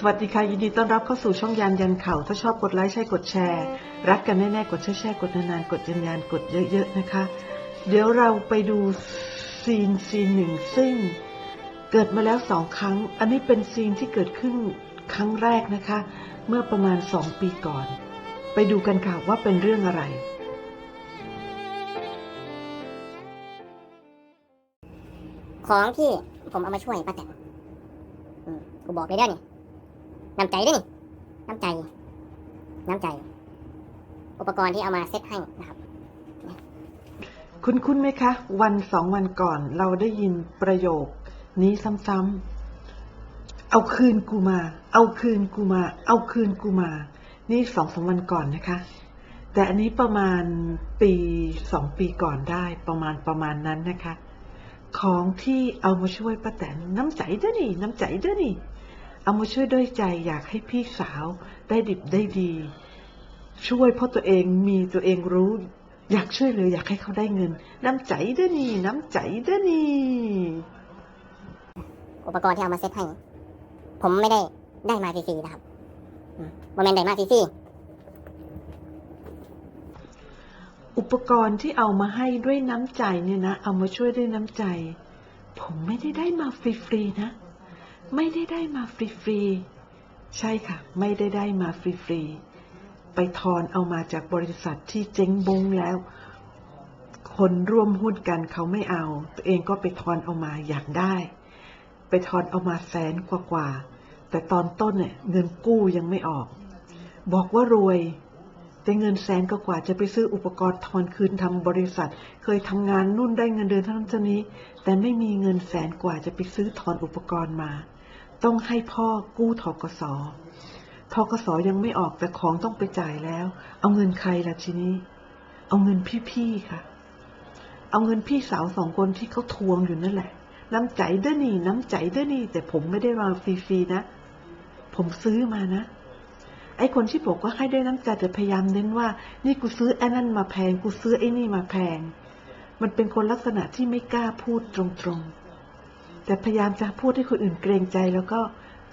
สวัสดีค่ะ ยินดีต้อนรับเข้าสู่ช่องยานยันเข่าถ้าชอบกดไลค์ใช่กดแชร์ รักกันแน่ๆ กดแชร์ๆกดนานๆ กดยันยานกดเยอะๆนะคะ เดี๋ยวเราไปดูซีนซีนหนึ่งซึ่งเกิดมาแล้วสองครั้ง อันนี้เป็นซีนที่เกิดขึ้นครั้งแรกนะคะ เมื่อประมาณสองปีก่อน ไปดูกันค่ะว่าเป็นเรื่องอะไร ของที่ผมเอามาช่วยป้าแตนอืมกูบอกเลยเด้อนี่ น้ำใจด้วยนี่ น้ำใจ น้ำใจ อุปกรณ์ที่เอามาเซ็ตให้นะครับ คุณคุณไหมคะ วันสองวันก่อนเราได้ยินประโยค นี้ซ้ำๆ เอาคืนกูมา เอาคืนกูมา เอาคืนกูมา นี่สองสามวันก่อนนะคะ แต่อันนี้ประมาณปีสองปีก่อนได้ประมาณประมาณนั้นนะคะ ของที่เอามาช่วยป้าแตนน้ำใจด้อนี่ น้ำใจด้อนี่ เอามาช่วยด้วยใจอยากให้พี่สาวได้ดิบได้ดี ช่วยเพราะตัวเองมีตัวเองรู้ อยากช่วยเหลยอยากให้เขาได้เงิน น้ำใจเด้อนี่น้ำใจเด้อนี่อุปกรณ์ที่เอามาเซตให้ ผมไม่ได้ได้มาฟรีๆนะครับอืมโมเมนต์ได้มาฟรีอุปกรณ์ที่เอามาให้ด้วยน้ำใจเนี่ยนะ เอามาช่วยด้วยน้ำใจ ผมไม่ได้ได้มาฟรีๆนะ ไม่ได้ได้มาฟรีๆ ใช่ค่ะ ไม่ได้ได้มาฟรีๆ ไปทอนเอามาจากบริษัทที่เจ๊งบงแล้ว คนร่วมหุ้นกันเขาไม่เอา ตัวเองก็ไปทอนเอามาอยากได้ ไปทอนเอามาแสนกว่าๆ แต่ตอนต้นเนี่ยเงินกู้ยังไม่ออก บอกว่ารวยแต่เงินแสนก็กว่าจะไปซื้ออุปกรณ์ทอนคืนทำบริษัท เคยทำงานนู่นได้เงินเดือนเท่านั้นเท่านี้ แต่ไม่มีเงินแสนกว่าจะไปซื้อถอนอุปกรณ์มา ต้องให้พ่อกู้ทกสทกสยังไม่ออกแต่ของต้องไปจ่ายแล้ว เอาเงินใครล่ะทีนี้ เอาเงินพี่ๆค่ะ เอาเงินพี่สาวสองคนที่เขาทวงอยู่นั่นแหละ น้ำใจเด้อนี่ น้ำใจเด้อนี่ แต่ผมไม่ได้มาฟรีๆนะ ผมซื้อมานะไอ้คนที่บอกว่าให้ได้น้ำใจแต่พยายามเน้นว่า นี่กูซื้อไอ้นั่นมาแพง กูซื้อไอ้นี่มาแพง มันเป็นคนลักษณะที่ไม่กล้าพูดตรงๆ แต่พยายามจะพูดให้คนอื่นเกรงใจ แล้วก็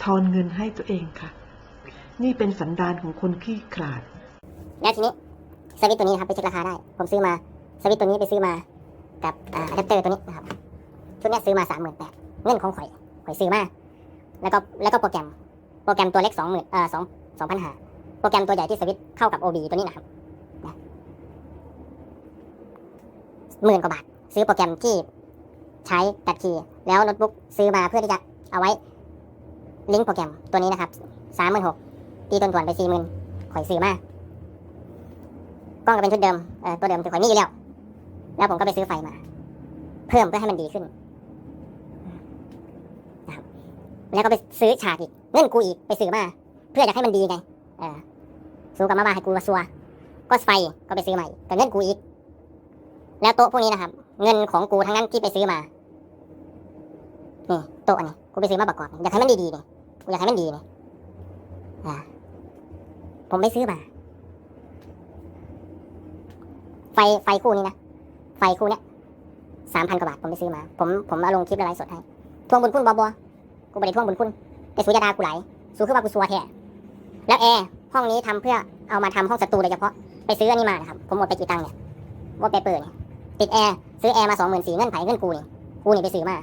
ทอนเงินให้ตัวเองค่ะ นี่เป็นสันดานของคนขี้ขลาด แล้วทีนี้สวิตตัวนี้นะครับไปเช็คราคาได้ ผมซื้อมาสวิตตัวนี้ไปซื้อมากับอะแดปเตอร์ตัวนี้นะครับชุดนี้ซื้อมาสามหมื่นแปดเงินของข่อยข่อยซื้อมาแล้วก็แล้วก็โปรแกรมโปรแกรมตัวเล็กสองหมื่นเอ่อสองสองพันห้าโปรแกรมตัวใหญ่ที่สวิตเข้ากับ OB ตัวนี้นะครับหมื่นกว่าบาท ซื้อโปรแกรมที่ ใช้ตัดคีย์แล้วโน้ตบุ๊กซื้อมาเพื่อที่จะเอาไว้ ลิงก์โปรแกรมตัวนี้นะครับสามหมื่นหกตีต้นถวนไปสี่หมื่นข่อยซื้อมากล้องก็เป็นชุดเดิมเออตัวเดิมที่ข่อยมีอยู่แล้ว แล้วผมก็ไปซื้อไฟมา เพิ่มเพื่อให้มันดีขึ้นนะครับแล้วก็ไปซื้อฉากอีกเงินกูอีกไปซื้อมา เพื่ออยากให้มันดีไงเออสู้กับมาว่าให้กูกระซัวก็ไฟก็ไปซื้อใหม่แต่เงินกูอีก แล้วโต๊ะพวกนี้นะครับ เงินของกูทั้งนั้นที่ไปซื้อมา นี่โต๊ะนนี้กูไปซื้อมาประกอบอยากให้มันดีๆนี่กูอยากให้มันดีนี่อ่าผมไปซื้อมา ไฟไฟคู่นี้นะไฟคู่เนี้ยสามพันกว่าบาทผมไปซื้อมา ผมผมเอาลงคลิปละไลฟ์สดให้ทวงบุญคุณบอบัวกูไม่ได้ทวงบุญคุณแต่สูยาดากูไหลสูคือว่ากูซัวแท้แล้วแอร์ห้องนี้ทำเพื่อเอามาทำห้องสตูโดยเฉพาะไปซื้ออันนี้มานะครับผมหมดไปกี่ตังค์เนี่ยว่าไปเปิดเนี่ยติดแอร์ซื้อแอร์มาสองหมื่นสี่เงินไผ่เงินกูนี่กูนี่ไปซื้อมา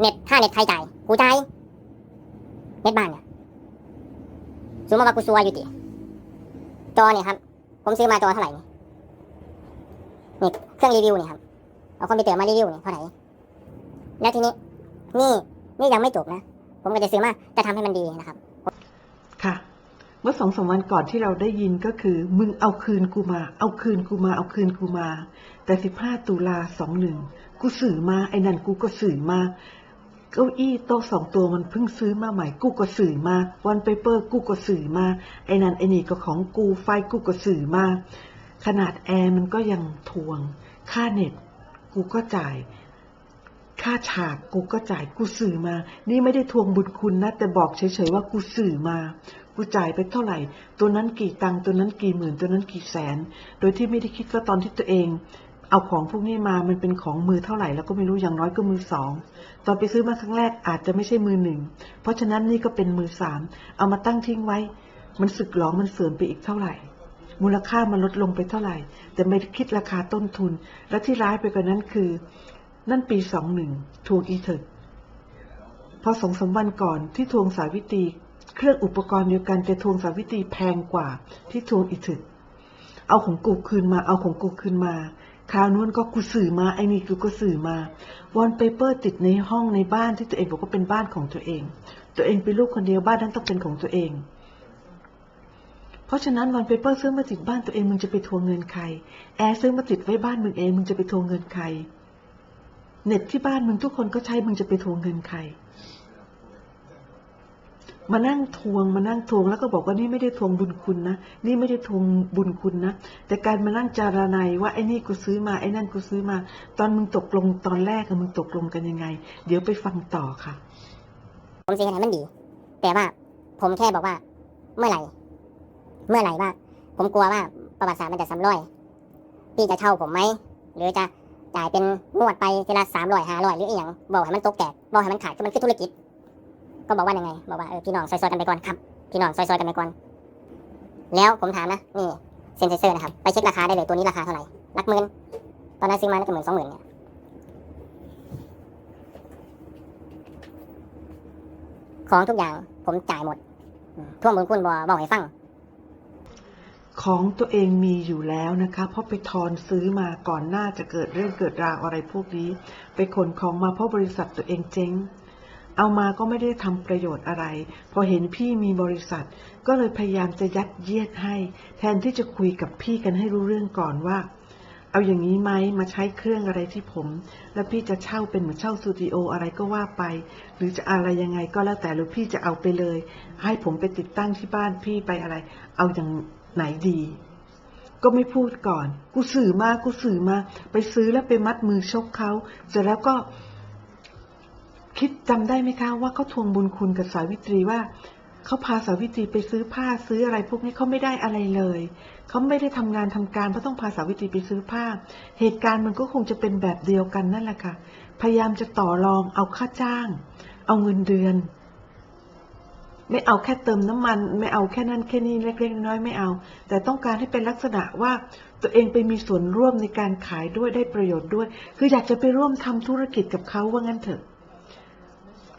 เน็ตค่าเน็ตใครจ่ายกูจ่ายเน็ตบ้านเนี่ยซื้อมาว่ากูซัวอยู่ติจอเนี่ยครับ ผมซื้อมาจอเท่าไหร่นี่นี่เครื่องรีวิวเนี่ยครับ เอาคอมพิวเตอร์มารีวิวเนี่ยเท่าไหร่ แล้วทีนี้ นี่นี่ยังไม่จบนะ ผมก็จะซื้อมาจะทำให้มันดีนะครับ ค่ะ เมื่อสองสามวันก่อนที่เราได้ยินก็คือ มึงเอาคืนกูมา เอาคืนกูมา เอาคืนกูมา แต่สิบห้าตุลาสองหนึ่งกูสื่อมา ไอ้นั่นกูก็สื่อมา เก้าอี้โต๊ะสองตัวมันเพิ่งซื้อมาใหม่กูก็สื่อมาวันเปเปอร์กูก็สื่อมา ไอ้นั่นไอ้นี่ก็ของกูไฟกูก็สื่อมา ขนาดแอร์มันก็ยังทวง ค่าเน็ตกูก็จ่าย ค่าฉากกูก็จ่ายกูสื่อมา นี่ไม่ได้ทวงบุญคุณนะ แต่บอกเฉยๆว่ากูสื่อมา กูจ่ายไปเท่าไหร่ ตัวนั้นกี่ตังค์ตัวนั้นกี่หมื่นตัวนั้นกี่แสน โดยที่ไม่ได้คิดว่าตอนที่ตัวเอง เอาของพวกนี้มามันเป็นของมือเท่าไหร่แล้วก็ไม่รู้อย่างน้อยก็มือสองตอนไปซื้อมาครั้งแรกอาจจะไม่ใช่มือหนึ่งเพราะฉะนั้นนี่ก็เป็นมือสามเอามาตั้งทิ้งไว้ มันสึกหรอมันเสื่อมไปอีกเท่าไหร่ มูลค่ามันลดลงไปเท่าไหร่ แต่ไม่คิดราคาต้นทุน และที่ร้ายไปกว่านั้นคือ นั่นปีสองหนึ่งทวงอีเถิดพอสองสามวันก่อนที่ทวงสาวิตีเครื่องอุปกรณ์เดียวกันแต่ทวงสาวิตีแพงกว่าที่ทวงอีเถิดเอาของกูคืนมาเอาของกูคืนมา คราวนู้นก็กูสื่อมาไอ้นี่กูก็สื่อมาวอลเปเปอร์ติดในห้องในบ้านที่ตัวเองบอกว่าเป็นบ้านของตัวเอง ตัวเองเป็นลูกคนเดียวบ้านนั้นต้องเป็นของตัวเอง เพราะฉะนั้นวันเปเปอร์ซื้อมาติดบ้านตัวเองมึงจะไปทวงเงินใคร แอร์ซื้อมาติดไว้บ้านมึงเองมึงจะไปทวงเงินใคร เน็ตที่บ้านมึงทุกคนก็ใช้มึงจะไปทวงเงินใคร มานั่งทวงมานั่งทวงแล้วก็บอกว่านี่ไม่ได้ทวงบุญคุณนะนี่ไม่ได้ทวงบุญคุณนะแต่การมานั่งจารนายว่าไอ้นี่กูซื้อมาไอ้นั่นกูซื้อมา ตอนมึงตกลงตอนแรกอะมึงตกลงกันยังไง เดี๋ยวไปฟังต่อค่ะผมสิเฮ็ดให้มันดี แต่ว่าผมแค่บอกว่า เมื่อไหร่ เมื่อไหร่ว่า ผมกลัวว่าประวัติศาสตร์มันจะซ้ำรอยพี่จะเช่าผมไหมหรือจะจ่ายเป็นงวดไปทีละสามร้อยห้าร้อยหรืออีหยังบอกให้มันตกแตกบอกให้มันขาดก็มันคือธุรกิจ ก็บอกว่ายังไง บอกว่าเออพี่น้องซอยๆกันไปก่อนครับ พี่น้องซอยๆกันไปก่อน แล้วผมถามนะนี่เซนเซอร์นะครับ ไปเช็คราคาได้เลยตัวนี้ราคาเท่าไหร่หลักหมื่นตอนนั้นซื้อมาน่าจะหมื่นสองหมื่นเนี่ยของทุกอย่างผมจ่ายหมดอืมท่วงบุญคุณบอบอกให้ฟัง ของตัวเองมีอยู่แล้วนะคะเพราะไปทอนซื้อมาก่อนหน้าจะเกิดเรื่องเกิดราวอะไรพวกนี้ ไปขนของมาเพราะบริษัทตัวเองเจ๊ง เอามาก็ไม่ได้ทำประโยชน์อะไร พอเห็นพี่มีบริษัท ก็เลยพยายามจะยัดเยียดให้ แทนที่จะคุยกับพี่กันให้รู้เรื่องก่อนว่า เอาอย่างนี้ไหมมาใช้เครื่องอะไรที่ผม แล้วพี่จะเช่าเป็นเหมือนเช่าสตูดิโออะไรก็ว่าไป หรือจะอะไรยังไงก็แล้วแต่หรือพี่จะเอาไปเลย ให้ผมไปติดตั้งที่บ้านพี่ไปอะไร เอาอย่างไหนดีก็ไม่พูดก่อน กูสื่อมา กูสื่อมา ไปซื้อแล้วไปมัดมือชกเขา เสร็จแล้วก็ คิดจำได้ไหมคะว่าเขาทวงบุญคุณกับสาวิตรีว่าเขาพาสาวิตรีไปซื้อผ้าซื้ออะไรพวกนี้เขาไม่ได้อะไรเลยเขาไม่ได้ทำงานทำการเพราะต้องพาสาวิตรีไปซื้อผ้า เหตุการณ์มันก็คงจะเป็นแบบเดียวกันนั่นแหละค่ะ พยายามจะต่อรองเอาค่าจ้าง เอาเงินเดือน ไม่เอาแค่เติมน้ำมัน ไม่เอาแค่นั้นแค่นี้เล็กๆน้อยๆไม่เอา แต่ต้องการให้เป็นลักษณะว่าตัวเองไปมีส่วนร่วมในการขายด้วยได้ประโยชน์ด้วย คืออยากจะไปร่วมทำธุรกิจกับเขาว่างั้นเถอะ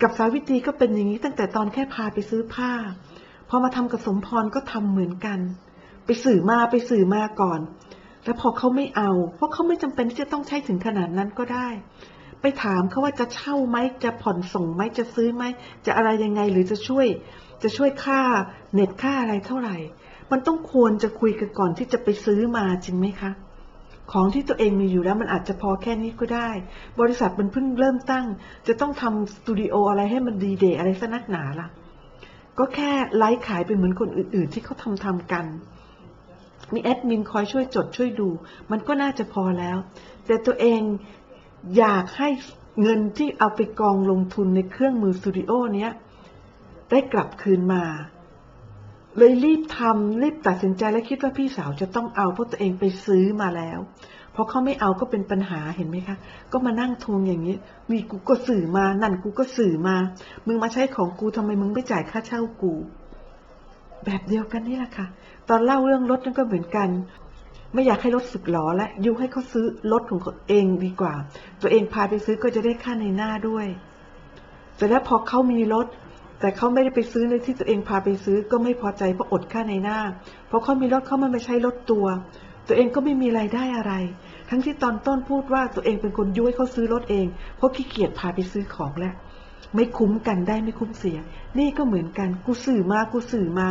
กับสาวิตรีก็เป็นอย่างนี้ตั้งแต่ตอนแค่พาไปซื้อผ้า พอมาทำกับสมพรก็ทำเหมือนกัน ไปสื่อมาไปสื่อมาก่อน แล้วพอเขาไม่เอา เพราะเขาไม่จำเป็นที่จะต้องใช้ถึงขนาดนั้นก็ได้ ไปถามเขาว่าจะเช่าไหมจะผ่อนส่งไหมจะซื้อไหมจะอะไรยังไงหรือจะช่วย จะช่วยค่าเน็ตค่าอะไรเท่าไหร่ มันต้องควรจะคุยกันก่อนที่จะไปซื้อมาจริงไหมคะ ของที่ตัวเองมีอยู่แล้วมันอาจจะพอแค่นี้ก็ได้ บริษัทมันเพิ่งเริ่มตั้ง จะต้องทำสตูดิโออะไรให้มันดีเดย์อะไรซะนักหนาล่ะ ก็แค่ไลฟ์ขายไปเหมือนคนอื่น ๆ ที่เขาทำทำกัน มีแอดมินคอยช่วยจดช่วยดู มันก็น่าจะพอแล้ว แต่ตัวเองอยากให้เงินที่เอาไปกองลงทุนในเครื่องมือสตูดิโอเนี้ยได้กลับคืนมา เลยรีบทำรีบตัดสินใจและคิดว่าพี่สาวจะต้องเอาเพราะตัวเองไปซื้อมาแล้วเพราะเขาไม่เอาก็เป็นปัญหาเห็นไหมคะ ก็มานั่งทวงอย่างนี้มีกูก็สื่อมา นั่นกูก็สื่อมา มึงมาใช้ของกูทำไมมึงไม่จ่ายค่าเช่ากู แบบเดียวกันนี่แหละค่ะ ตอนเล่าเรื่องรถนั่นก็เหมือนกัน ไม่อยากให้รถสึกหรอและยุให้เขาซื้อรถของเขาเองดีกว่า ตัวเองพาไปซื้อก็จะได้ค่าในหน้าด้วย แต่แล้วพอเขามีรถ แต่เขาไม่ได้ไปซื้อในที่ตัวเองพาไปซื้อก็ไม่พอใจเพราะอดค่าในหน้า เพราะเขามีรถเขามันไม่ใช้รถตัว ตัวเองก็ไม่มีรายได้อะไร ทั้งที่ตอนต้นพูดว่าตัวเองเป็นคนยุให้เขาซื้อรถเอง เพราะขี้เกียจพาไปซื้อของแล้วไม่คุ้มกันได้ไม่คุ้มเสีย นี่ก็เหมือนกันกูสื่อมากูสื่อมา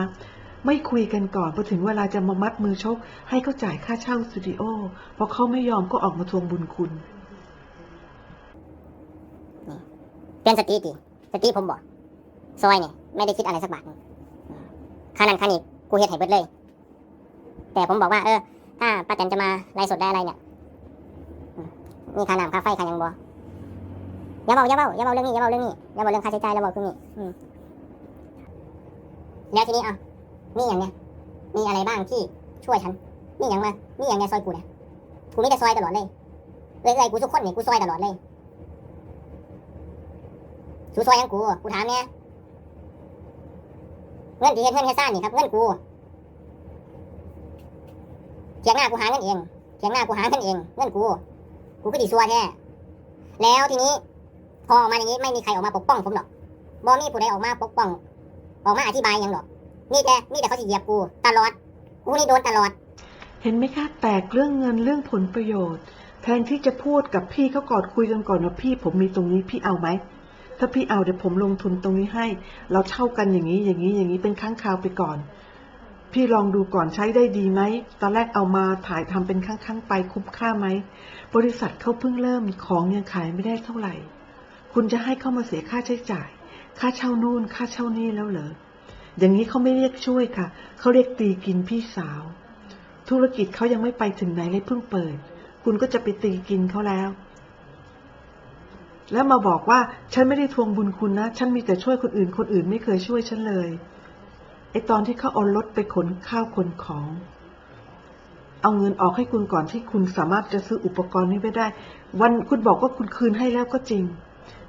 ไม่คุยกันก่อนพอถึงเวลาจะมามัดมือชก ให้เขาจ่ายค่าเช่าสตูดิโอพอเขาไม่ยอมก็ออกมาทวงบุญคุณเปลี่ยนสติดิสติผมบอก ซอยเนี่ยไม่ได้คิดอะไรสักบาทค่านั้นค่านี้กูเฮ็ดให้เบิดเลย แต่ผมบอกว่า เออ ถ้าป้าแตนจะมาไลฟ์สดได้อะไรเนี่ยมีค่าน้ำค่าไฟค่ายังบ่อย่าเบาอย่าเบาอย่าเบาเรื่องนี้อย่าเบาเรื่องนี้อย่าเบาเรื่องค่าใช้จ่ายอย่าเบาเรื่องนี้แล้วทีนี้อะมีอย่างเนี้ยมีอะไรบ้างที่ช่วยฉันมีอย่างมามีอย่างเนี้ยซอยกูเนี่ยกูไม่ได้ซอยตลอดเลยเอ้ยเอ้ยกูทุกคนนี่ยกูซอยตลอดเลยสูซอยยังกูกูถามเนี่ย เงินที่เฮ็ดเงินเฮ็ดซ่านนี่ครับเงินกูเถียงหน้ากูหาเงินเองเถียงหน้ากูหาเงินเองเงินกูกูก็ดีซัวแท้แล้วทีนี้ พอออกมาอย่างนี้ไม่มีใครออกมาปกป้องผมหรอกบอมีผู้ใดออกมาปกป้อง ออกมาอธิบายยังหรอกนี่แต่นี่แต่เขาจะเหยียบกูตลอดกูนี่โดนตลอด เห็นไหมคะแตกเรื่องเงินเรื่องผลประโยชน์ แทนที่จะพูดกับพี่เขากอนคุยกันก่อนว่าพี่ผมมีตรงนี้พี่เอาไหม ถ้าพี่เอาเดี๋ยวผมลงทุนตรงนี้ให้ เราเช่ากันอย่างนี้อย่างนี้อย่างนี้เป็นครั้งคราวไปก่อน พี่ลองดูก่อนใช้ได้ดีไหมตอนแรกเอามาถ่ายทำเป็นครั้งๆไปคุ้มค่าไหมบริษัทเขาเพิ่งเริ่มของยังขายไม่ได้เท่าไหร่ คุณจะให้เข้ามาเสียค่าใช้จ่าย ค่าเช่านู่น ค่าเช่านี่แล้วเหรออย่างนี้เขาไม่เรียกช่วยค่ะ เขาเรียกตีกินพี่สาว ธุรกิจเขายังไม่ไปถึงไหนเลยเพิ่งเปิด คุณก็จะไปตีกินเขาแล้ว แล้วมาบอกว่าฉันไม่ได้ทวงบุญคุณนะ ฉันมีแต่ช่วยคนอื่น คนอื่นไม่เคยช่วยฉันเลย ไอตอนที่เขาเอารถไปขนข้าวขนของ เอาเงินออกให้คุณก่อนที่คุณสามารถจะซื้ออุปกรณ์นี้ไปได้ วันคุณบอกว่าคุณคืนให้แล้วก็จริง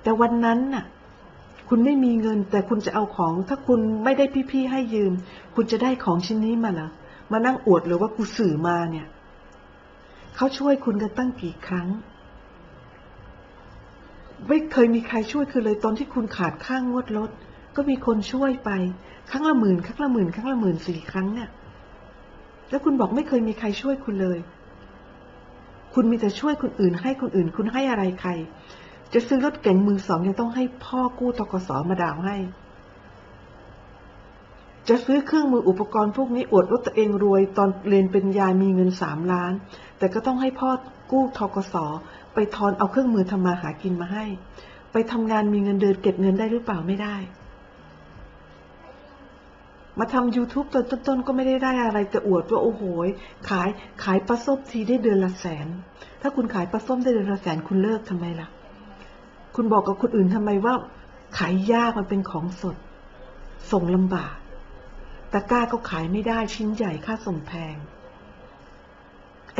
แต่วันนั้นน่ะ คุณไม่มีเงิน แต่คุณจะเอาของ ถ้าคุณไม่ได้พี่ๆให้ยืม คุณจะได้ของชิ้นนี้มาเหรอมานั่งอวดหรือว่ากูสื่อมาเนี่ย เขาช่วยคุณกันตั้งกี่ครั้ง ไม่เคยมีใครช่วยคือเลยตอนที่คุณขาดข้างงวดรถ ก็มีคนช่วยไปครั้งละหมื่นครั้งละหมื่นครั้งละหมื่นสี่ครั้งเนี่ยแล้วคุณบอกไม่เคยมีใครช่วยคุณเลย คุณมีแต่ช่วยคนอื่น ให้คนอื่น คุณให้อะไรใคร จะซื้อรถเก๋งมือสองยังต้องให้พ่อกู้ทกสมาดาวให้ จะซื้อเครื่องมืออุปกรณ์พวกนี้อวดว่าตัวเองรวย ตอนเรียนเป็นยามีเงินสามล้าน แต่ก็ต้องให้พ่อกู้ทกส ไปทอนเอาเครื่องมือทำมาหากินมาให้ ไปทำงานมีเงินเดือนเก็บเงินได้หรือเปล่าไม่ได้ มาทำ YouTube ตอนต้นๆก็ไม่ได้ได้อะไรแต่อวดว่าโอ้โหขายขายปลาส้มทีได้เดือนละแสน ถ้าคุณขายปลาส้มได้เดือนละแสนคุณเลิกทำไมล่ะ คุณบอกกับคนอื่นทำไมว่า ขายยากมันเป็นของสด ส่งลำบากตะกร้าก็ขายไม่ได้ชิ้นใหญ่ค่าส่งแพง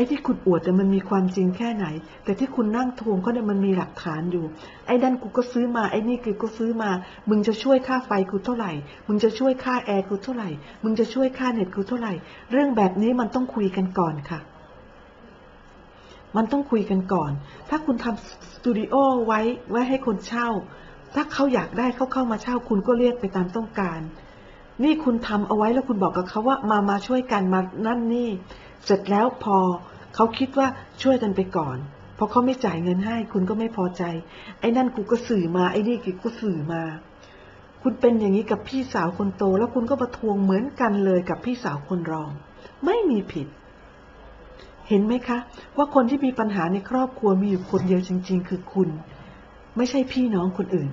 อ้ที่คุณอวดแต่มันมีความจริงแค่ไหน แต่ที่คุณนั่งทวงเขาเนี่ยมันมีหลักฐานอยู่ ไอ้นั่นกูก็ซื้อมา ไอ้นี่กูก็ซื้อมา มึงจะช่วยค่าไฟกูเท่าไหร่ มึงจะช่วยค่าแอร์กูเท่าไหร่ มึงจะช่วยค่าเน็ตกูเท่าไหร่ เรื่องแบบนี้มันต้องคุยกันก่อนค่ะมันต้องคุยกันก่อน ถ้าคุณทำสตูดิโอไว้ไว้ให้คนเช่า ถ้าเขาอยากได้เขาเข้ามาเช่า คุณก็เรียกไปตามต้องการ นี่คุณทำเอาไว้แล้วคุณบอกกับเขาว่ามามาช่วยกันมานั่นนี่ เสร็จแล้วพอเขาคิดว่าช่วยกันไปก่อนพอเขาไม่จ่ายเงินให้ คุณก็ไม่พอใจ ไอ้นั่นกูก็สื่อมาไอ้นี่กูก็สื่อมา คุณเป็นอย่างนี้กับพี่สาวคนโต แล้วคุณก็มาทวงเหมือนกันเลยกับพี่สาวคนรอง ไม่มีผิด เห็นไหมคะ ว่าคนที่มีปัญหาในครอบครัวมีอยู่คนเดียวจริง ๆ คือคุณ ไม่ใช่พี่น้องคนอื่น